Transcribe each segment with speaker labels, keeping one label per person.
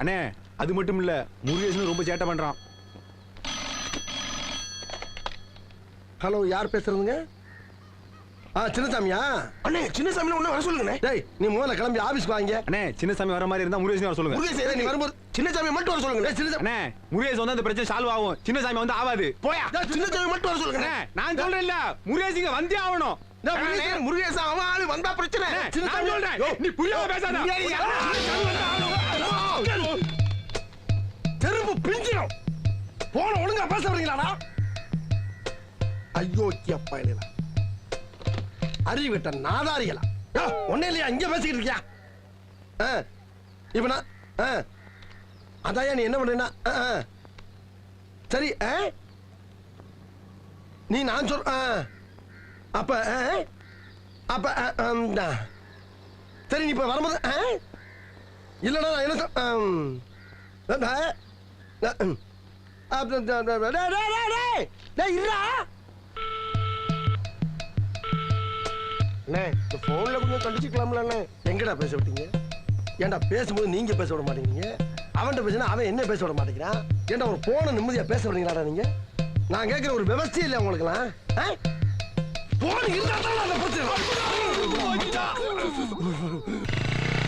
Speaker 1: அண்ணே அது மட்டும் இல்ல முருகேசன் ரொம்ப சேட்டை பண்றான்.
Speaker 2: ஹலோ யார் பேசுறதுங்க? ஆ சின்னசாமியா?
Speaker 3: அண்ணே சின்னசாமி ஒண்ணு வர சொல்லுங்கண்ணே.
Speaker 2: டேய் நீ முதல்ல கிளம்பி ஆபீஸ்க்கு வாங்க.
Speaker 1: அண்ணே சின்ன சாமி வர மாதிரி இருந்தா முருகேசன் வர சொல்லுங்க.
Speaker 3: முருகேசன் நீ வரும்போது சின்னசாமி மட்டும் வர சொல்லுங்க
Speaker 2: சின்னசாமி
Speaker 1: அண்ணே முருகேசன் வந்து அந்த பிரச்சனை சால்வ் ஆகும். சின்ன சாமி வந்து ஆகாது போயா.
Speaker 3: சின்னசாமி மட்டும் வர சொல்லுங்க
Speaker 1: நான் சொல்றேன் இல்ல முருகேசிங்க வந்தே ஆகணும்.
Speaker 3: முருகேசன் அவன் ஆளு வந்தா பிரச்சனை.
Speaker 1: நான். சொல்றேன். நீ புரியாம பேசாத.
Speaker 2: தெருவு பிஞ்சிடும் போன ஒழுங்கா பேச வரீங்களாடா அயோக்கிய அப்பா அறிவிட்ட நாதாரிகளா. ஒன்னே இல்லையா? இங்க பேசிக்கிட்டு இருக்கியா? ஆ, இப்ப நான் ஆ, நீ என்ன பண்ண சரி ஆ? நீ நான் சொல் ஆ. அப்ப அப்ப சரி நீ இப்ப வரும்போது இல்லைண்ணா நான் என்ன சொல் ஆம். அடா, அ, ம். அப்ப, ட, அண்ணே, இந்த போன்ல கொஞ்சம் கண்டிச்சுக்கலாம்ல அண்ணே. எங்கடா பேச விட்டீங்க? ஏன்டா பேசும்போது நீங்கள் பேச விட மாட்டேங்கிறீங்க? அவன்கிட்ட பேசினா அவன் என்ன பேச விட மாட்டேங்கிறான்? ஏன்டா ஒரு போன நிம்மதியாக பேச விடுறீங்களாடா நீங்கள் நான் கேட்குற ஒரு விவசாயம் இல்லை உங்களுக்குலாம் ஆ? போன் இருந்தா தான் அந்த பிரச்சனை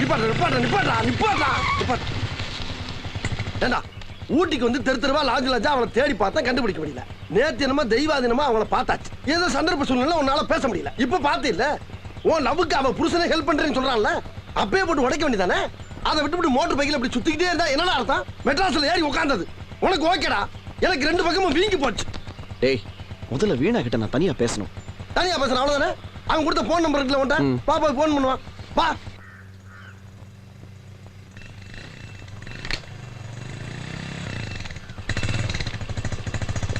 Speaker 2: நிப்பாட்டா நிப்பாட்டா நிப்பாட்டா நிப்பாட்டா நிப்பாட்டா. ஏண்டா ஊட்டிக்கு வந்து தெரு தெருவா லாஜ் லாஜா அவளை தேடி பார்த்தா கண்டுபிடிக்க முடியல. நேத்து என்னமோ தெய்வாதீனமா அவங்கள பார்த்தாச்சு. ஏதோ சந்தர்ப்ப சூழ்நிலை உன்னால பேச முடியல. இப்ப பார்த்து இல்ல உன் லவ்வுக்கு அவ புருஷனை ஹெல்ப் பண்றேன்னு சொல்றான்ல அப்பயே போட்டு உடைக்க வேண்டியதானே? அதை விட்டுவிட்டு மோட்டர் பைக்கில் இப்படி சுத்திக்கிட்டே இருந்தா என்னடா அர்த்தம்? மெட்ராஸ்ல ஏறி உட்கார்ந்தது உனக்கு ஓகேடா எனக்கு ரெண்டு பக்கமும் வீங்கி போச்சு.
Speaker 4: டேய் முதல்ல வீணா கிட்ட நான் தனியா பேசணும்.
Speaker 2: தனியா பேசுறேன் அவ்வளவுதானே? அவன் கொடுத்த போன் நம்பர் இருக்குல்ல உன்ட்ட. பாப்பா போன் பண்ணுவான். பா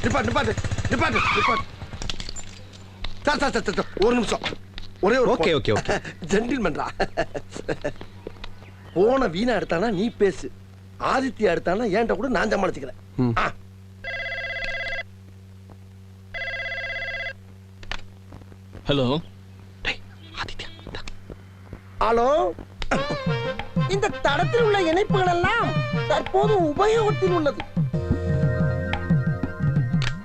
Speaker 2: நிப்பாட்டு நிப்பாட்டு நிப்பாட்டு நிப்பாட்டு. சார் சார் சார், ஒரு நிமிஷம். ஒரே ஒரு
Speaker 4: Okay, okay, okay.
Speaker 2: ஜென்டில்மேன்டா போன வீணா எடுத்தானா நீ பேசு. ஆதித்யா எடுத்தானா ஏன்ட்ட கூட நான் சமாளிச்சுக்கிறேன். ஆ.
Speaker 4: ஹலோ. டேய் ஆதித்யா இந்தா.
Speaker 2: ஹலோ? இந்த தடத்தில் உள்ள இணைப்புகள் எல்லாம் தற்போது உபயோகத்தில் உள்ளது.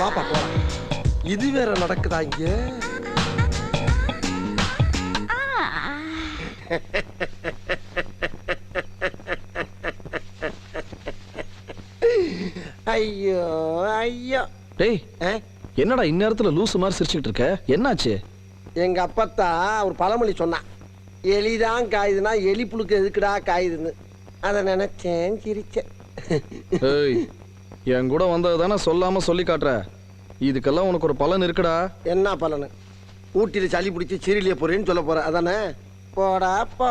Speaker 2: வாப்பா போலாம் இது வேற நடக்குதா இங்க? ஐயோ ஐயோ.
Speaker 4: டேய்? என்னடா இந்நேரத்துல லூசு மாதிரி சிரிச்சுக்கிட்டு இருக்க? என்னாச்சு?
Speaker 2: எங்க அப்பத்தா ஒரு பழமொழி சொன்னான் எலிதான் காயுதுன்னா எலி புழுக்கு எதுக்குடா காயுதுன்னு? அதை நினைச்சேன் சிரிச்சேன்.
Speaker 4: என் கூட வந்தது தானே சொல்லாம சொல்லி காட்டுற? இதுக்கெல்லாம் உனக்கு ஒரு பலன் இருக்குடா.
Speaker 2: என்ன பலனு? ஊட்டியில் சளி பிடிச்சி சீரியலிய போறேன்னு சொல்ல போற அதானே? போடா போ.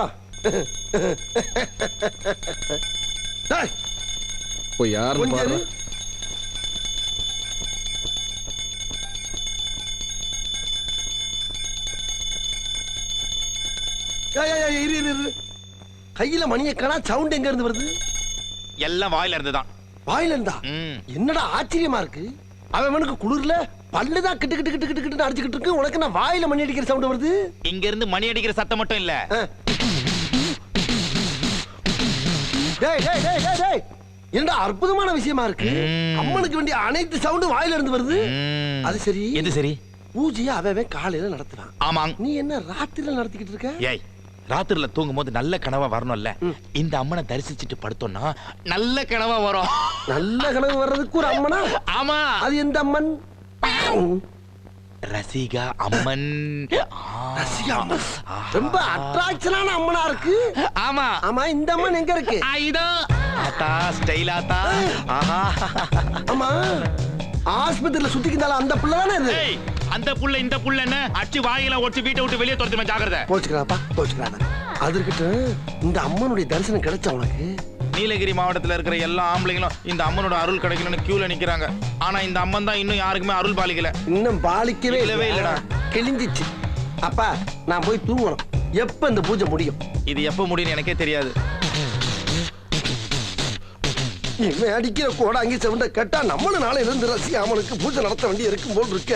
Speaker 2: டேய்,
Speaker 4: போய் யாருன்னு பாரு.
Speaker 2: இரு. கையில மணியை காணா சவுண்ட் எங்க இருந்து வருது?
Speaker 5: எல்லாம் வாயில இருந்து தான்
Speaker 2: வாயில இருந்தா. என்னடா ஆச்சரியமா இருக்கு? அவனுக்கு குளிர்ல பல்லுதான் கிட்டு கிட்டு கிட்டு கிட்டு கிட்டு அடிச்சுக்கிட்டு இருக்கு. உனக்கு நான் வாயில மணி அடிக்கிற சவுண்ட் வருது?
Speaker 5: இங்க இருந்து மணி அடிக்கிற சத்தம் மட்டும் இல்ல.
Speaker 2: டேய் டேய் டேய் டேய் டேய். என்னடா அற்புதமான விஷயமா இருக்கு. அம்மனுக்கு வேண்டிய அனைத்து சவுண்டும் வாயில இருந்து வருது. அது சரி.
Speaker 5: எது சரி?
Speaker 2: பூஜையை அவன் காலையில நடத்துறான்.
Speaker 5: ஆமாங்.
Speaker 2: நீ என்ன ராத்திரில நடத்திக்கிட்டு இருக்க?
Speaker 5: ஏய் ராத்திரில தூங்கும் போது நல்ல கனவா வரணும்ல. இந்த அம்மனை தரிசிச்சுட்டு படுத்தோம்னா நல்ல கனவா வரும்.
Speaker 2: நல்ல கனவு வர்றதுக்கு ஒரு அம்மனா?
Speaker 5: ஆமா.
Speaker 2: அது எந்த அம்மன்?
Speaker 5: ரசிகா அம்மன்.
Speaker 2: ரசிகா. ரொம்ப அட்ராக்ஷனான அம்மனா இருக்கு.
Speaker 5: ஆமா.
Speaker 2: ஆமா இந்த அம்மன் எங்க இருக்கு?
Speaker 5: இதோ. ஆத்தா ஸ்டைல் ஆத்தா. ஆஹா.
Speaker 2: ஆமா. ஆஸ்பத்திரியில சுத்திக்கிந்தாலும் அந்த பிள்ளை தானே இது?
Speaker 5: அந்த புள்ள இந்த புள்ள என்ன அடிச்சு வாயில ஒடிச்சு வீட்டை விட்டு வெளியே துரத்துமே ஜாக்கிரதை.
Speaker 2: போச்சுக்கிறாப்பா போச்சுக்கிறாத அது இருக்கட்டும் இந்த அம்மனுடைய தரிசனம் கிடைச்சா உனக்கு?
Speaker 5: நீலகிரி மாவட்டத்துல இருக்கிற எல்லா ஆம்பளைங்களும் இந்த அம்மனோட அருள் கிடைக்கணும்னு கியூல நிக்கிறாங்க. ஆனா இந்த அம்மன் தான் இன்னும் யாருக்குமே அருள் பாலிக்கல.
Speaker 2: இன்னும் பாலிக்கவே
Speaker 5: இல்லவே இல்லடா.
Speaker 2: கிழிஞ்சிச்சு. அப்பா நான் போய் தூங்கணும். எப்ப இந்த பூஜை முடியும்?
Speaker 5: இது எப்ப முடியும்னு எனக்கே தெரியாது.
Speaker 2: இவன் அடிக்கிற கூட அங்கே செவண்ட கேட்டா நம்மளும் நாளை இருந்து ரசி அவனுக்கு பூஜை நடத்த வேண்டி இருக்கும் போல் இருக்க.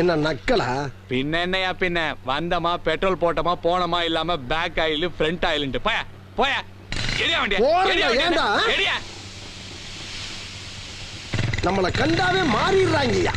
Speaker 2: என்ன நக்கலா?
Speaker 6: பின்ன என்னையா பின்ன? வந்தமா பெட்ரோல் போட்டோமா போனோமா இல்லாம பேக் ஆயில் ஃப்ரண்ட் ஆயில்ன்ட்டு போயா போயா. எரியா வண்டியா? எரியா.
Speaker 2: நம்மளை கண்டாவே மாறிடுறாங்கய்யா.